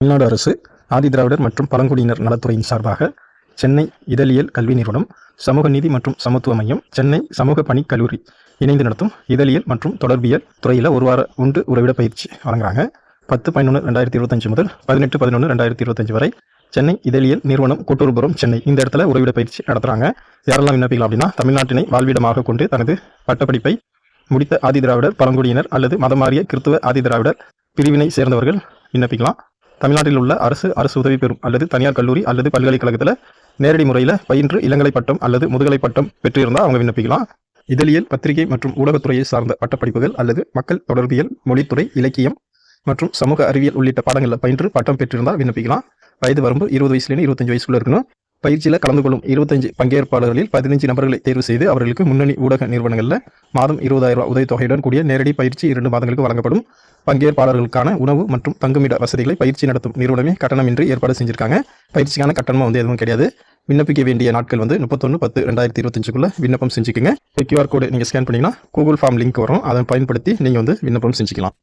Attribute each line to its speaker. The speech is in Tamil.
Speaker 1: தமிழ்நாடு அரசு ஆதிதிராவிடர் மற்றும் பழங்குடியினர் நலத்துறையின் சார்பாக சென்னை இதழியல் கல்வி நிறுவனம் சமூக நீதி மற்றும் சமத்துவ மையம் சென்னை சமூக பணி கல்லூரி இணைந்து நடத்தும் இதழியல் மற்றும் தொடர்பியல் துறையில் ஒரு வார உண்டு உறவிட பயிற்சி வழங்குறாங்க. பத்து பதினொன்று ரெண்டாயிரத்தி இருபத்தஞ்சு முதல் பதினெட்டு பதினொன்று ரெண்டாயிரத்தி இருபத்தஞ்சு வரை சென்னை இதழியல் நிறுவனம் கோட்டூர்புரம் சென்னை இந்த இடத்துல உறவிட பயிற்சி நடத்துகிறாங்க யாரெல்லாம் விண்ணப்பிக்கலாம் அப்படின்னா தமிழ்நாட்டினை வாழ்விடமாக கொண்டு தனது பட்டப்படிப்பை முடித்த ஆதிதிராவிடர் பழங்குடியினர் அல்லது மதமாறிய கிறித்துவ ஆதிதிராவிடர் பிரிவினை சேர்ந்தவர்கள் விண்ணப்பிக்கலாம். தமிழ்நாட்டில் உள்ள அரசு அரசு உதவி பெறும் அல்லது தனியார் கல்லூரி அல்லது பல்கலைக்கழகத்தில் நேரடி முறையில் பயின்று இளங்கலை பட்டம் அல்லது முதுகலை பட்டம் பெற்றிருந்தால் அவங்க விண்ணப்பிக்கலாம். இதழியல் பத்திரிகை மற்றும் ஊடகத்துறையை சார்ந்த பட்டப்படிப்புகள் அல்லது மக்கள் தொடர்பியல் மொழித்துறை இலக்கியம் மற்றும் சமூக அறிவியல் உள்ளிட்ட பாடங்களில் பயின்று பட்டம் பெற்றிருந்தால் விண்ணப்பிக்கலாம். வயது வரம்பு இருபது வயசுலேருந்து இருபத்தஞ்சு வயசுக்குள்ள இருக்கணும். பயிற்சியில் கலந்து கொள்ளும் இருபத்தஞ்சு பங்கேற்பாளர்களில் பதினஞ்சு நபர்களை தேர்வு செய்து அவர்களுக்கு முன்னணி ஊடக நிறுவனங்களில் மாதம் இருபதாயிரம் ரூபாய் உதவித்தொகையுடன் கூடிய நேரடி பயிற்சி இரண்டு மாதங்களுக்கு வழங்கப்படும். பங்கேற்பாளர்களுக்கான உணவு மற்றும் தங்குமிட வசதிகளை பயிற்சி நடத்தும் நிறுவனமே கட்டணமின்றி ஏற்பாடு செஞ்சிருக்காங்க. பயிற்சிக்கான கட்டணமும் வந்து எதுவும் கிடையாது. விண்ணப்பிக்க வேண்டிய நாட்கள் வந்து முப்பத்தொன்று பத்து ரெண்டாயிரத்தி இருபத்தஞ்சுக்குள்ள விண்ணப்பம் செஞ்சுக்கோங்க. கியூஆர் கோடு நீங்கள் ஸ்கேன் பண்ணீங்கன்னா கூகுள் ஃபார்ம் லிங்க் வரும். அதை பயன்படுத்தி நீங்கள் வந்து விண்ணப்பம் செஞ்சுக்கலாம்.